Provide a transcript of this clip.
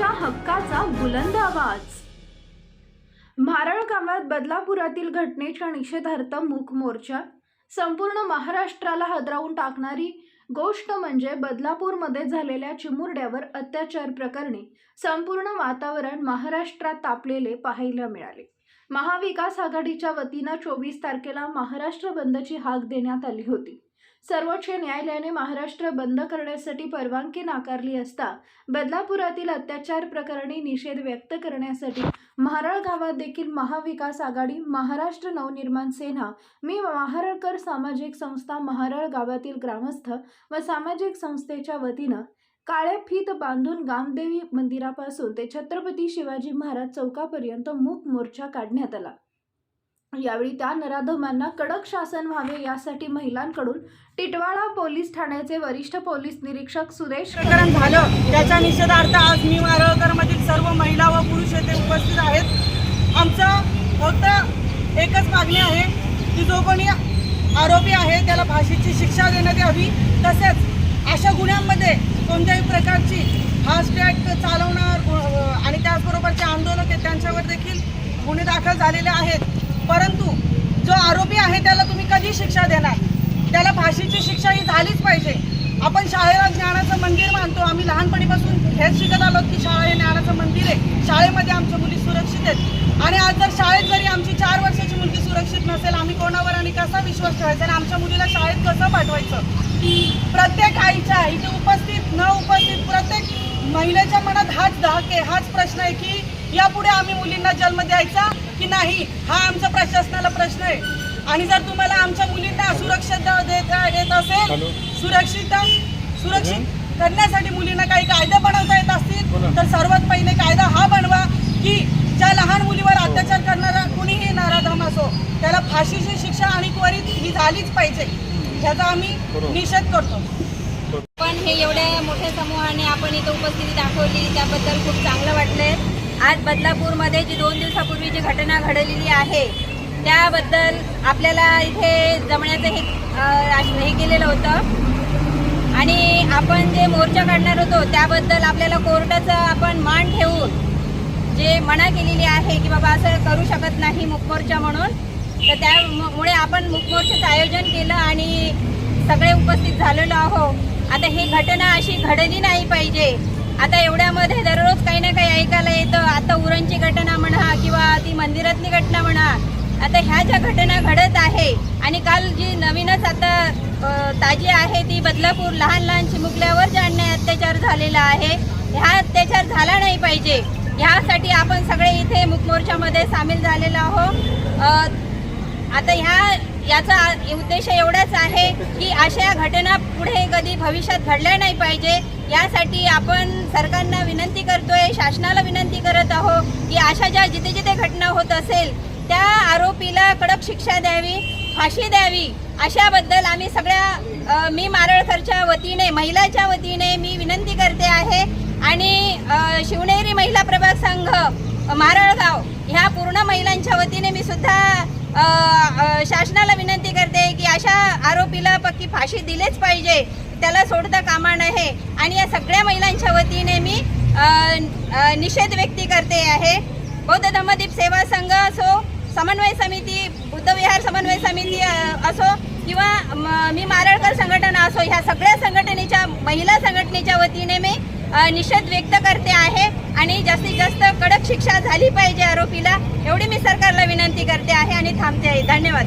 महिलांच्या हक्काचा बुलंद आवाज. म्हारळ गावात बदलापुरातील घटनेच्या निषेधार्थ मूक मोर्चा. संपूर्ण महाराष्ट्राला हादरावून टाकणारी गोष्ट म्हणजे बदलापूरमध्ये झालेल्या चिमुरड्यावर अत्याचार प्रकरणी संपूर्ण वातावरण महाराष्ट्रात तापलेले पाहायला मिळाले. महाविकास आघाडीच्या वतीनं चोवीस तारखेला महाराष्ट्र बंदची हाक देण्यात आली होती. सर्वोच्च न्यायालयाने महाराष्ट्र बंद करण्यासाठी परवानगी नाकारली असता बदलापुरातील अत्याचार प्रकरणी निषेध व्यक्त करण्यासाठी महाराळ गावात देखील महाविकास आघाडी महाराष्ट्र नवनिर्माण सेना मी महाराळकर सामाजिक संस्था महाराळ गावातील ग्रामस्थ व सामाजिक संस्थेच्या वतीनं काळ्या फीत बांधून गामदेवी मंदिरापासून ते छत्रपती शिवाजी महाराज चौकापर्यंत मूक मोर्चा काढण्यात आला. यावेळी त्या नराधमांना कडक शासन व्हावे यासाठी महिलांकडून टिटवाळा पोलीस ठाण्याचे वरिष्ठ पोलीस निरीक्षक सुरेश प्रकरण झालं. त्याच्या निषेधार्थ आज मी मारळकर मधील सर्व महिला व पुरुष येथे उपस्थित आहेत. आमचं फक्त एकच मागणी आहे की जो कोणी आरोपी आहे त्याला फाशीची शिक्षा देण्यात यावी. तसेच अशा गुन्ह्यांमध्ये कोणत्याही प्रकारची फास्टॅग चालवणार आणि त्याचबरोबरचे आंदोलक आहेत त्यांच्यावर देखील गुन्हे दाखल झालेले आहेत. परंतु जो आरोपी आहे त्याला तुम्ही कधी शिक्षा देणार? त्याला फाशीची शिक्षा ही झालीच पाहिजे. आपण शाळेला ज्ञानाचं मंदिर मानतो. आम्ही लहानपणीपासून हेच शिकत आलो की शाळा हे ज्ञानाचं मंदिर आहे. शाळेमध्ये आमच्या मुली सुरक्षित आहेत. आणि आज जर शाळेत जरी आमची चार वर्षाची मुलगी सुरक्षित नसेल आम्ही कोणावर आणि कसा विश्वास ठेवायचा? आणि आमच्या मुलीला शाळेत कसं पाठवायचं? प्रत्येक आईच्या इथे उपस्थित न उपस्थित प्रत्येक महिलेच्या मनात हाच धाक हाच प्रश्न आहे की यापुढे आम्ही मुलींना जन्म द्यायचा की नाही हा आमचा प्रशासनाला प्रश्न आहे. आणि जर तुम्हाला आमच्या मुलींना सुरक्षित देता येत असेल सुरक्षित सुरक्षित करण्यासाठी मुलींना काही कायदे बनवता येत असतील तर सर्वात पहिले कायदा हा बनवा की ज्या लहान मुलीवर अत्याचार करणारा कुणीही नाराधम असो त्याला फाशीची शिक्षा आणि त्वरित ही झालीच पाहिजे. ह्याचा आम्ही निषेध करतो. पण हे एवढ्या मोठ्या समूहाने आपण इथं उपस्थिती दाखवली त्याबद्दल खूप चांगलं वाटलंय. आज बदलापूरमध्ये जी दोन दिवसापूर्वी जी घटना घडलेली आहे त्याबद्दल आपल्याला इथे जमण्याचं हे हे केलेलं होतं. आणि आपण जे मोर्चा काढणार होतो त्याबद्दल आपल्याला कोर्टाचं आपण मान ठेवून जे मना केलेली आहे की बाबा असं करू शकत नाही मुखमोर्चा म्हणून तर त्यामुळे आपण मुखमोर्चाचं आयोजन केलं आणि सगळे उपस्थित झालेलो आहो आता ही घटना अशी घडली नाही पाहिजे. आता एवढ्यामध्ये दररोज काही ना काही ऐकायला येतं. आता उरणची घटना म्हणा किंवा ती मंदिरातली घटना म्हणा आता ह्या ज्या घटना घडत आहे आणि काल जी नवीनच आता ताजी आहे ती बदलापूर लहान लहान चिमुकल्यावर जे अन्याय अत्याचार झालेला आहे ह्या अत्याचार झाला नाही पाहिजे. ह्यासाठी आपण सगळे इथे मुखमोर्चामध्ये सामील झालेलो आहोत. आता ह्या याचा उद्देश एवढाच आहे की अशा घटना पुढे कधी भविष्यात घडल्या नाही पाहिजे यासाठी आपण सरकारना विनंती करतोय शासनाला विनंती करत आहो की अशा ज्या जिथे जिथे घटना होत असेल त्या आरोपीला कडक शिक्षा द्यावी फाशी द्यावी. अशाबद्दल आम्ही सगळ्या मी मारळकरच्या वतीने महिलाच्या वतीने मी विनंती करते आहे. आणि शिवनेरी महिला प्रभाग संघ मारळगाव ह्या पूर्ण महिलांच्या वतीने मी सुद्धा शासनाला विनंती अशा आरोपीला पक्की फाशी दिलेच पाहिजे. त्याला सोडता कामा नये. आणि या सगळ्या महिलांच्या वतीने मी निषेध व्यक्त करते आहे. बौद्ध धम्मदीप सेवा संघ असो समन्वय समिती बुद्धविहार समन्वय समिती असो किंवा म- मी मारळकर संघटना असो ह्या सगळ्या संघटनेच्या महिला संघटनेच्या वतीने मी निषेध व्यक्त करते आहे. आणि जास्तीत जास्त कडक शिक्षा झाली पाहिजे आरोपीला एवढी मी सरकारला विनंती करते आहे आणि थांबते आहे. धन्यवाद.